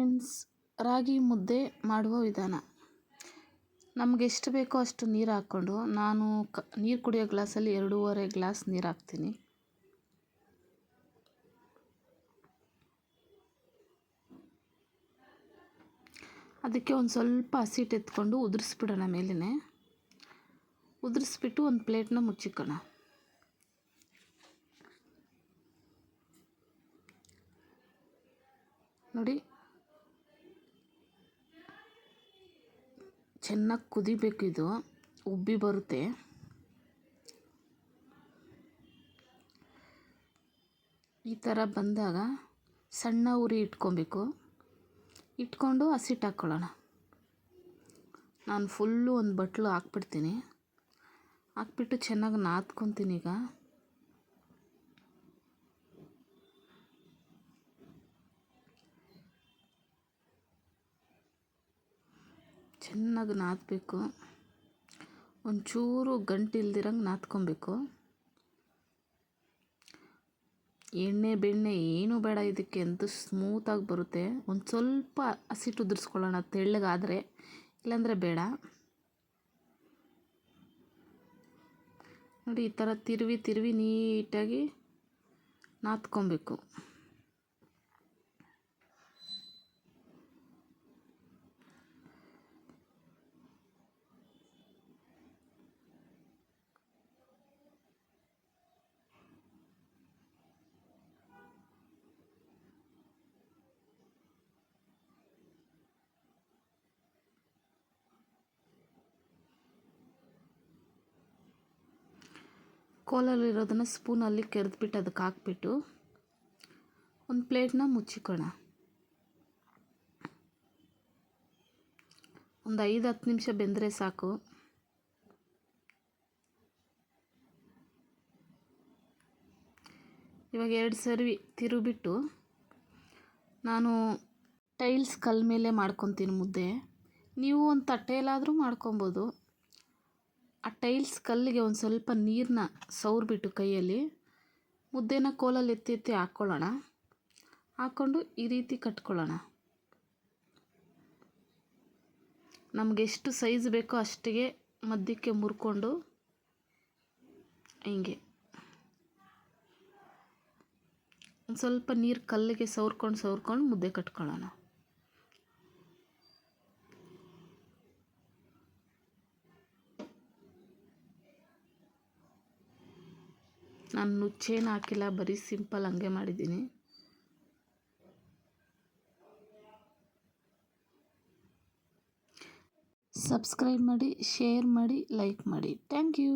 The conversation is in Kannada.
ಫ್ರೆಂಡ್ಸ್ ರಾಗಿ ಮುದ್ದೆ ಮಾಡುವ ವಿಧಾನ. ನಮ್ಗೆ ಎಷ್ಟು ಬೇಕೋ ಅಷ್ಟು ನೀರು ಹಾಕ್ಕೊಂಡು ನಾನು ಕ, ನೀರು ಕುಡಿಯೋ ಗ್ಲಾಸಲ್ಲಿ ಎರಡೂವರೆ ಗ್ಲಾಸ್ ನೀರು ಹಾಕ್ತೀನಿ. ಅದಕ್ಕೆ ಒಂದು ಸ್ವಲ್ಪ ಹಸಿಟ್ಟು ಎತ್ಕೊಂಡು ಉದುರಿಸ್ಬಿಡೋಣ ಮೇಲೇ ಉದುರಿಸ್ಬಿಟ್ಟು ಒಂದು ಪ್ಲೇಟ್ನ ಮುಚ್ಚಿಕೋಣ. ನೋಡಿ ಚೆನ್ನಾಗಿ ಕುದಿಬೇಕು ಇದು. ಉಬ್ಬಿ ಬರುತ್ತೆ. ಈ ಥರ ಬಂದಾಗ ಸಣ್ಣ ಉರಿ ಇಟ್ಕೊಬೇಕು. ಇಟ್ಕೊಂಡು ಹಸಿಟ್ಟು ಹಾಕ್ಕೊಳ್ಳೋಣ ನಾನು ಫುಲ್ಲು ಒಂದು ಬಟ್ಲು ಹಾಕ್ಬಿಡ್ತೀನಿ. ಹಾಕ್ಬಿಟ್ಟು ಚೆನ್ನಾಗಿ ನಾದ್ಕೊತೀನಿ ಈಗ. ಚೆನ್ನಾಗಿ ನಾದಬೇಕು. ಒಂಚೂರು ಗಂಟು ಇಲ್ದಿರಂಗೆ ನಾದ್ಕೊಬೇಕು. ಎಣ್ಣೆ ಬೆಣ್ಣೆ ಏನೂ ಬೇಡ ಇದಕ್ಕೆ ಎಂತ ಸ್ಮೂತಾಗಿ ಬರುತ್ತೆ. ಒಂದು ಸ್ವಲ್ಪ ಹಸಿಟ್ಟು ಉದುರಿಸ್ಕೊಳ್ಳೋಣ ತೆಳ್ಳಗಾದರೆ. ಇಲ್ಲಾಂದರೆ ಬೇಡ. ನೋಡಿ ಈ ಥರ ತಿರುವಿ ತಿರುವಿ ನೀಟಾಗಿ ನಾದ್ಕೊಬೇಕು. ಕೋಲಲ್ಲಿರೋದನ್ನು ಸ್ಪೂನಲ್ಲಿ ಕೆರೆದ್ಬಿಟ್ಟು ಅದಕ್ಕೆ ಹಾಕ್ಬಿಟ್ಟು ಒಂದು ಪ್ಲೇಟ್ನ ಮುಚ್ಚಿಕೋಣ ಒಂದು ಐದು ಹತ್ತು ನಿಮಿಷ ಬೆಂದರೆ ಸಾಕು. ಇವಾಗ ಎರಡು ಸರ್ವಿ ತಿರುಬಿಟ್ಟು ನಾನು ಟೈಲ್ಸ್ ಕಲ್ ಮೇಲೆ ಮಾಡ್ಕೊತೀನಿ ಮುದ್ದೆ. ನೀವು ಒಂದು ತಟ್ಟೆಯಲ್ಲಾದರೂ ಮಾಡ್ಕೊಬೋದು. ಆ ಟೈಲ್ಸ್ ಕಲ್ಲಿಗೆ ಒಂದು ಸ್ವಲ್ಪ ನೀರನ್ನ ಸವ್ರಿಬಿಟ್ಟು ಕೈಯಲ್ಲಿ, ಮುದ್ದೆನ ಕೋಲಲ್ಲಿ ಎತ್ತಿ ಎತ್ತಿ ಹಾಕ್ಕೊಳ್ಳೋಣ. ಹಾಕ್ಕೊಂಡು ಈ ರೀತಿ ಕಟ್ಕೊಳ್ಳೋಣ. ನಮಗೆ ಎಷ್ಟು ಸೈಜ್ ಬೇಕೋ ಅಷ್ಟಿಗೆ ಮಧ್ಯಕ್ಕೆ ಮುರ್ಕೊಂಡು ಹಿಂಗೆ. ಒಂದು ಸ್ವಲ್ಪ ನೀರು ಕಲ್ಲಿಗೆ ಸವ್ರ್ಕೊಂಡು ಸವ್ರ್ಕೊಂಡು ಮುದ್ದೆ ಕಟ್ಕೊಳ್ಳೋಣ. ನಾನು ನುಚ್ಚೇನು ಹಾಕಿಲ್ಲ, ಬರೀ ಸಿಂಪಲ್ ಹಂಗೆ ಮಾಡಿದ್ದೀನಿ. ಸಬ್ಸ್ಕ್ರೈಬ್ ಮಾಡಿ ಶೇರ್ ಮಾಡಿ ಲೈಕ್ ಮಾಡಿ. Thank you